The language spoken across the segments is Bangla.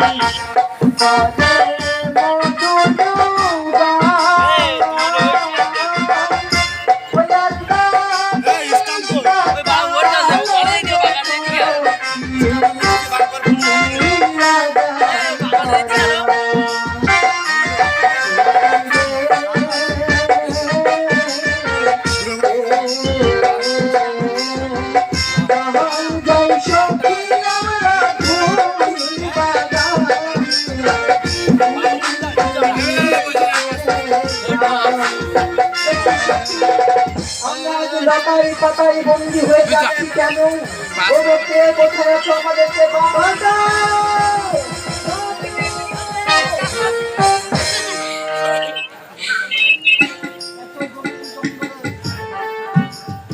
তোরি, পালে পাতায় বন্দি হয়ে যাচ্ছি কেন? ওরে কে কোথায় আছো? আমাদেরকে!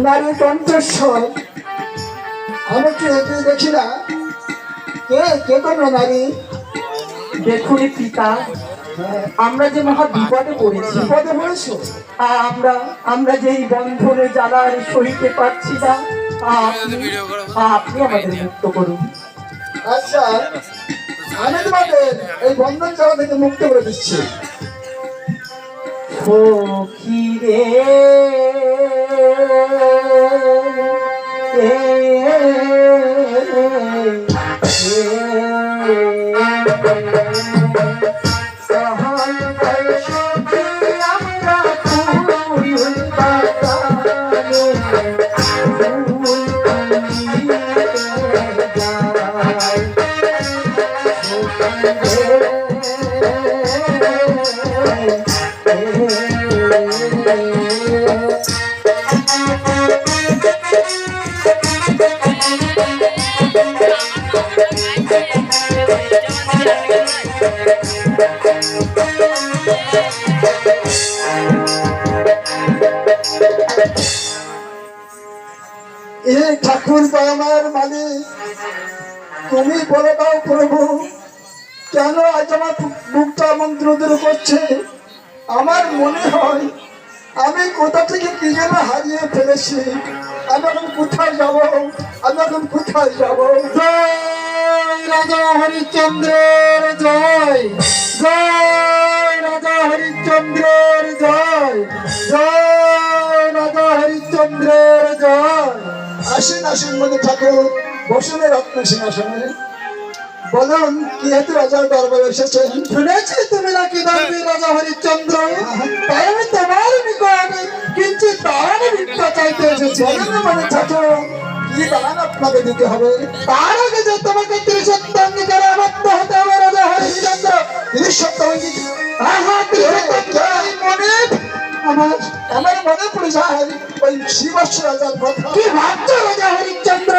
নারী কণ্ঠস্বর। আমি কি এগিয়ে দেখি না? কে? কে তোমরা নারী? দেখুন পিতা। আমরা যে মহা বিপদে পড়েছি বিপদে পড়েছো আর আমরা আমরা যে এই বন্ধনে জ্বালার সহিতে পারছি না আপনি আপনি আমাদের মুক্ত করুন আচ্ছা আমি তোমাদের এই বন্ধন চাওয়া থেকে মুক্ত করে দিচ্ছি ফকিরে এ ঠাকুর আমার মালিক তুমি বলে দাও প্রভু। কেন আজ আমার বুকটা মন্ত্রদের করছে? আমার মনে হয় আমি কোথা থেকে কি যেন হারিয়ে ফেলেছি। আমি এখন কোথায় যাব? আমি এখন কোথায় যাব? জয় রাজা হরিশ্চন্দ্রের জয়। জয় রাজা হরিশ্চন্দ্রের জয়। জয় রাজা হরিশ্চন্দ্রের জয়। আসেন আসেন মনে ঠাকুর বসুন রত্ন সিংহাসনে বলুন কি হেতু রাজার দরবারে এসেছেন শুনেছি তুমি নাকি দরবি রাজা হরিশ্চন্দ্র। তাই আমি তোমার নিকট কিঞ্চিত দান ভিক্ষা চাইতে এসেছি। মানে ঠাকুর কি দান আপনাকে দিতে হবে? তার আগে যে তোমাকে ত্রিসত্য অঙ্গীকারে আবদ্ধ হতে হবে রাজা হরিশ্চন্দ্র। ত্রিসত্য অঙ্গীকার মনে আমার আমার মনে পড়ে যায় ওই শিবস্ব রাজার কথা। কি ভাবছ? রাজা হরিশ্চন্দ্র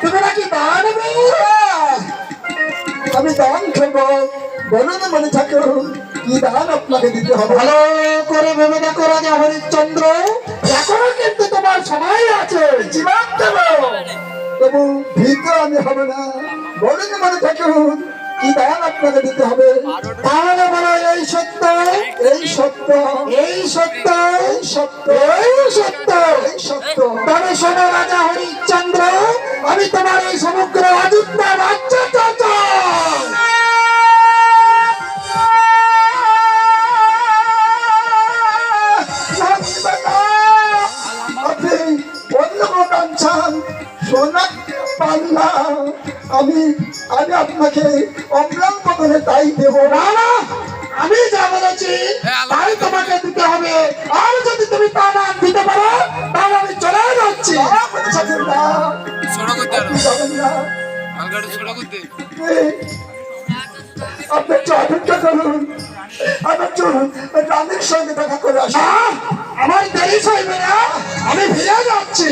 তুমি নাকি আমি দান করব। বলুন মনে ঠাকুর কি দান আপনাকে দিতে হবে? ভালো করে ভেবে দেখো রাজা হরিশ্চন্দ্র। এখনও কিন্তু তোমার সময় আছে। জীবন দেব। তবু ভীত আমি হবে না। বলুন মনে ঠাকুর কি দান আপনাকে দিতে হবে? তাহলে বলো এই সত্য? এই সত্য। এই সত্য? এই সত্য। এই সত্য? এই সত্য। তবে শোনো রাজা হরিশ্চন্দ্র আমি তোমার এই সমগ্র অযোধ্যা রাজ্য পাল্লা আমি আমি আপনাকে অম্লান বদলে তাই দেব না। না আমি যা বলেছি তাই তোমাকে দিতে হবে। আর যদি তুমি তা না দিতে পারো তাহলে আমি চলে যাচ্ছি। আপনি একটু অপেক্ষা করুন। আমার চলুন রানীর সঙ্গে দেখা করে আসুন। আমার দেরি হইবে না। আমি ফিরে যাচ্ছি।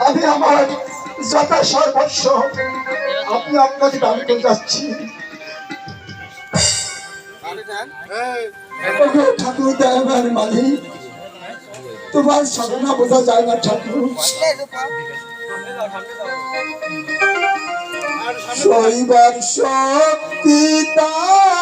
আমি আমার যথা সর্বস্ব আপনি আপনাকে দান করে যাচ্ছি। ঠাকুর মালিক তোমার সাধনা বোঝা যায় না ঠাকুর। শক্তি তার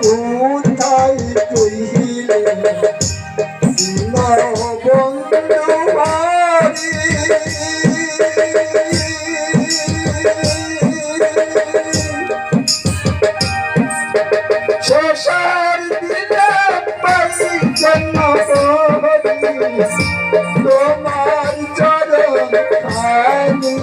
কোথায় কহিলে বন্ধু হারি শেষের দিনে পাই জন্ম তোমার চরণ সর্বার